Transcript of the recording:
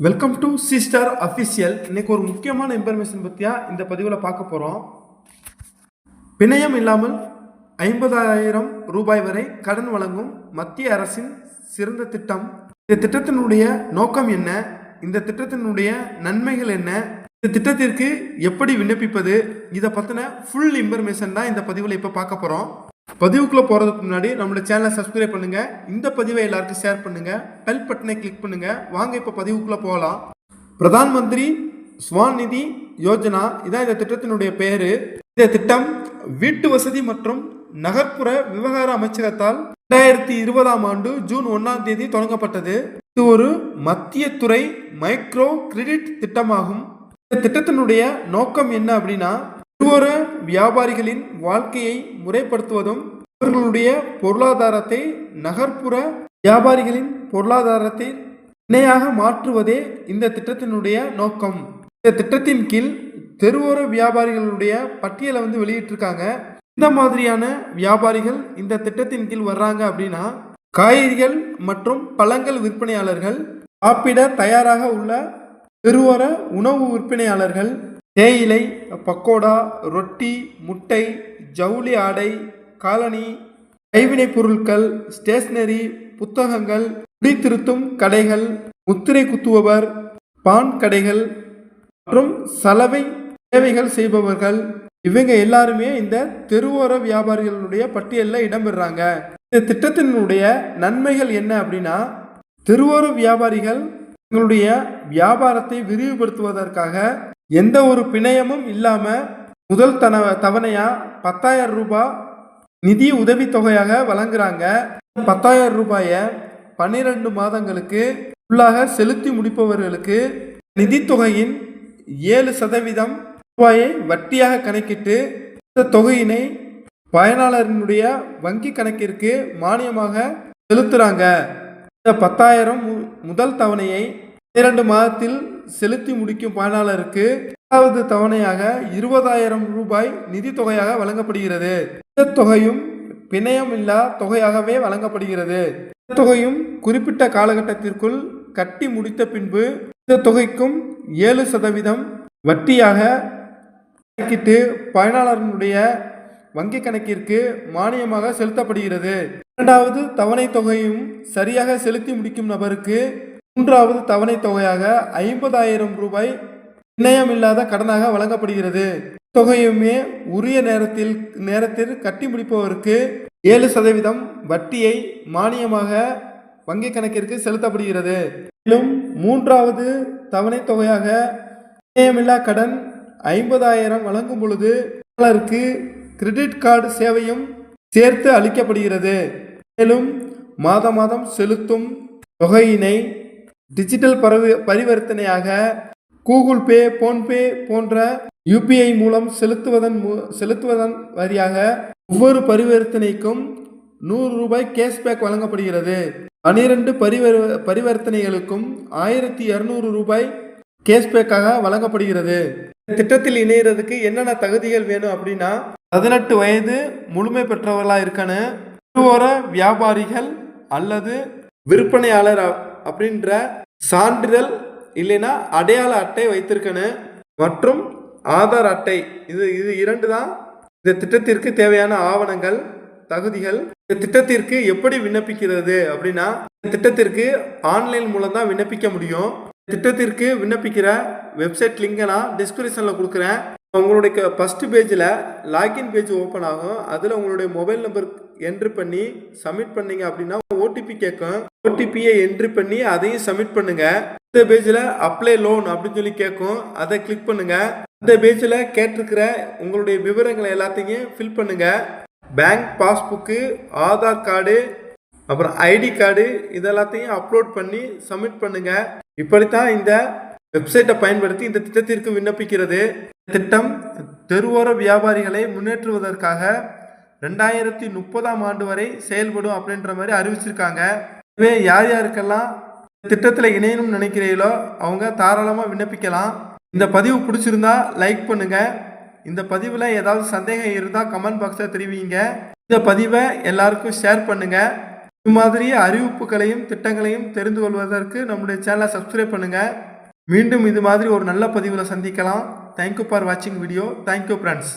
Welcome to sister official இன்னைக்கு ஒரு முக்கியமான இன்ஃபர்மேஷன் பற்றியா இந்த பதிவில் பார்க்க போகிறோம் பிணையம் இல்லாமல் ஐம்பதாயிரம் ரூபாய் வரை கடன் வழங்கும் மத்திய அரசின் சிறந்த திட்டம். இந்த திட்டத்தினுடைய நோக்கம் என்ன? இந்த திட்டத்தினுடைய நன்மைகள் என்ன? இந்த திட்டத்திற்கு எப்படி விண்ணப்பிப்பது? இதை பற்றின ஃபுல் இன்ஃபர்மேஷன் தான் இந்த பதிவில் இப்போ பார்க்க போகிறோம் பதிவுக்குள்ளே போகிறதுக்கு முன்னாடி நம்மளோட சேனலை சப்ஸ்கிரைப் பண்ணுங்கள் இந்த பதிவை எல்லாருக்கும் ஷேர் பண்ணுங்கள் பெல் பட்டனை கிளிக் பண்ணுங்கள் வாங்க இப்போ பதிவுக்குள்ளே போகலாம். பிரதான் மந்திரி ஸ்வான் நிதி யோஜனா இதான் இந்த திட்டத்தினுடைய பேர். இந்த திட்டம் வீட்டு வசதி மற்றும் நகர்ப்புற விவகார அமைச்சகத்தால் ரெண்டாயிரத்தி இருபதாம் ஆண்டு ஜூன் ஒன்றாம் தேதி தொடங்கப்பட்டது. இது ஒரு மத்திய துறை மைக்ரோ கிரெடிட் திட்டமாகும். இந்த திட்டத்தினுடைய நோக்கம் என்ன அப்படின்னா நடுவோர வியாபாரிகளின் வாழ்க்கையை முறைப்படுத்துவதும் அவர்களுடைய பொருளாதாரத்தை நகர்ப்புற வியாபாரிகளின் பொருளாதாரத்தை இணையாக மாற்றுவதே இந்த திட்டத்தினுடைய நோக்கம். இந்த திட்டத்தின் கீழ் தெருவோர வியாபாரிகளுடைய பட்டியலை வந்து வெளியிட்டிருக்காங்க. இந்த மாதிரியான வியாபாரிகள் இந்த திட்டத்தின் கீழ் வர்றாங்க அப்படின்னா காய்கறிகள் மற்றும் பழங்கள் விற்பனையாளர்கள் சாப்பிட தயாராக உள்ள தெருவோர உணவு விற்பனையாளர்கள் தேயிலை பக்கோடா ரொட்டி முட்டை ஜவுளி ஆடை காலனி கைவினைப் பொருட்கள் ஸ்டேஷனரி புத்தகங்கள் குடி திருத்தும் கடைகள் முத்திரை குத்துபவர் பான் கடைகள் மற்றும் சலவை சேவைகள் செய்பவர்கள். இவங்க எல்லாருமே இந்த தெருவோர வியாபாரிகளுடைய பட்டியலில் இடம்பெறாங்க இந்த திட்டத்தினுடைய நன்மைகள் என்ன அப்படின்னா தெருவோர வியாபாரிகள் தங்களுடைய வியாபாரத்தை விரிவுபடுத்துவதற்காக எந்த ஒரு பிணையமும் இல்லாமல் முதல் தன தவணையாக பத்தாயிரம் ரூபாய் நிதி உதவித்தொகையாக வழங்குறாங்க. பத்தாயிரம் ரூபாயை பன்னிரண்டு மாதங்களுக்கு உள்ளாக செலுத்தி முடிப்பவர்களுக்கு நிதித்தொகையின் ஏழு சதவீதம் ரூபாயை வட்டியாக கணக்கிட்டு இந்த தொகையினை பயனாளரினுடைய வங்கி கணக்கிற்கு மானியமாக செலுத்துகிறாங்க இந்த பத்தாயிரம் மு- முதல் தவணையை இரண்டு மாதத்தில் செலுத்தி முடிக்கும் பயனாளருக்கு இரண்டாவது தவணையாக இருபதாயிரம் ரூபாய் நிதி தொகையாக வழங்கப்படுகிறது. இந்த தொகையும் பிணையம் இல்லா தொகையாகவே வழங்கப்படுகிறது. இந்த தொகையும் குறிப்பிட்ட காலகட்டத்திற்குள் கட்டி முடித்த பின்பு இந்த தொகைக்கும் ஏழு சதவீதம் வட்டியாக கணக்கிட்டு பயனாளர்களுடைய வங்கி கணக்கிற்கு மானியமாக செலுத்தப்படுகிறது. இரண்டாவது தவணை தொகையும் சரியாக செலுத்தி முடிக்கும் நபருக்கு மூன்றாவது தவணை தொகையாக ஐம்பதாயிரம் ரூபாய் இணையமில்லாத கடனாக வழங்கப்படுகிறது. தொகையுமே உரிய நேரத்தில் நேரத்தில் கட்டி முடிப்பவருக்கு ஏழு சதவீதம் வட்டியை மானியமாக வங்கி கணக்கிற்கு செலுத்தப்படுகிறது. மேலும் மூன்றாவது தவணை தொகையாக இணையமில்லா கடன் ஐம்பதாயிரம் வழங்கும் பொழுது பலருக்கு கிரெடிட் கார்டு சேவையும் சேர்த்து அளிக்கப்படுகிறது. மேலும் மாத மாதம் செலுத்தும் தொகையினை டிஜிட்டல் பரவி பரிவர்த்தனையாக கூகுள் பே போன்பே போன்ற யூபிஐ மூலம் செலுத்துவதன் செலுத்துவதன் வழியாக ஒவ்வொரு பரிவர்த்தனைக்கும் நூறு ரூபாய் கேஷ்பேக் வழங்கப்படுகிறது. பனிரெண்டு பரிவர் பரிவர்த்தனைகளுக்கும் ஆயிரத்தி இரநூறு ரூபாய் கேஷ்பேக்காக வழங்கப்படுகிறது. இந்த திட்டத்தில் இணையறதுக்கு என்னென்ன தகுதிகள் வேணும் அப்படின்னா பதினெட்டு வயது முழுமை பெற்றவர்களாக இருக்கணும் வியாபாரிகள் அல்லது விற்பனையாளர் அப்படின்ற சான்றிதழ் இல்லைன்னா அடையாள அட்டை வைத்திருக்கணும் மற்றும் ஆதார் அட்டை. இது இது இரண்டு தான் இந்த திட்டத்திற்கு தேவையான ஆவணங்கள் தகுதிகள் இந்த திட்டத்திற்கு எப்படி விண்ணப்பிக்கிறது அப்படின்னா இந்த திட்டத்திற்கு ஆன்லைன் மூலம் தான் விண்ணப்பிக்க முடியும். திட்டத்திற்கு விண்ணப்பிக்கிற வெப்சைட் லிங்கை நான் டிஸ்கிரிப்ஷனில் கொடுக்குறேன். உங்களுடைய ஃபஸ்ட்டு பேஜில் லாகின் பேஜ் ஓப்பன் ஆகும். அதில் உங்களுடைய மொபைல் நம்பர் என்ட்ரு பண்ணி சப்மிட் பண்ணீங்க அப்படின்னா ஓடிபி கேட்கும். ஓடிபியை என்ட்ரி பண்ணி அதையும் சப்மிட் பண்ணுங்க. இந்த பேஜில் அப்ளை லோன் அப்படின்னு சொல்லி கேட்கும். அதை கிளிக் பண்ணுங்க. இந்த பேஜில் கேட்டிருக்கிற உங்களுடைய விவரங்களை எல்லாத்தையும் ஃபில் பண்ணுங்க. பேங்க் பாஸ்புக்கு ஆதார் கார்டு அப்புறம் ஐடி கார்டு இதெல்லாத்தையும் அப்லோட் பண்ணி சப்மிட் பண்ணுங்க. இப்படித்தான் இந்த வெப்சைட்டை பயன்படுத்தி இந்த திட்டத்திற்கு விண்ணப்பிக்கிறது. இந்த திட்டம் தெருவோர வியாபாரிகளை முன்னேற்றுவதற்காக ரெண்டாயிரத்தி முப்பதாம் ஆண்டு வரை செயல்படும் அப்படின்ற மாதிரி அறிவிச்சிருக்காங்க. இதுவே யார் யாருக்கெல்லாம் இந்த திட்டத்தில் இணையணும்னு நினைக்கிறீங்களோ அவங்க தாராளமாக விண்ணப்பிக்கலாம். இந்த பதிவு பிடிச்சிருந்தா லைக் பண்ணுங்க. இந்த பதிவில் ஏதாவது சந்தேகம் இருந்தால் கமெண்ட் பாக்ஸில் தெரிவிங்க. இந்த பதிவை எல்லாருக்கும் ஷேர் பண்ணுங்க. இது மாதிரி அறிவிப்புகளையும் திட்டங்களையும் தெரிந்து கொள்வதற்கு நம்முடைய சேனலை சப்ஸ்கிரைப் பண்ணுங்கள் மீண்டும் இது மாதிரி ஒரு நல்ல பதிவில் சந்திக்கலாம். தேங்க்யூ ஃபார் வாட்சிங் வீடியோ தேங்க்யூ ஃப்ரெண்ட்ஸ்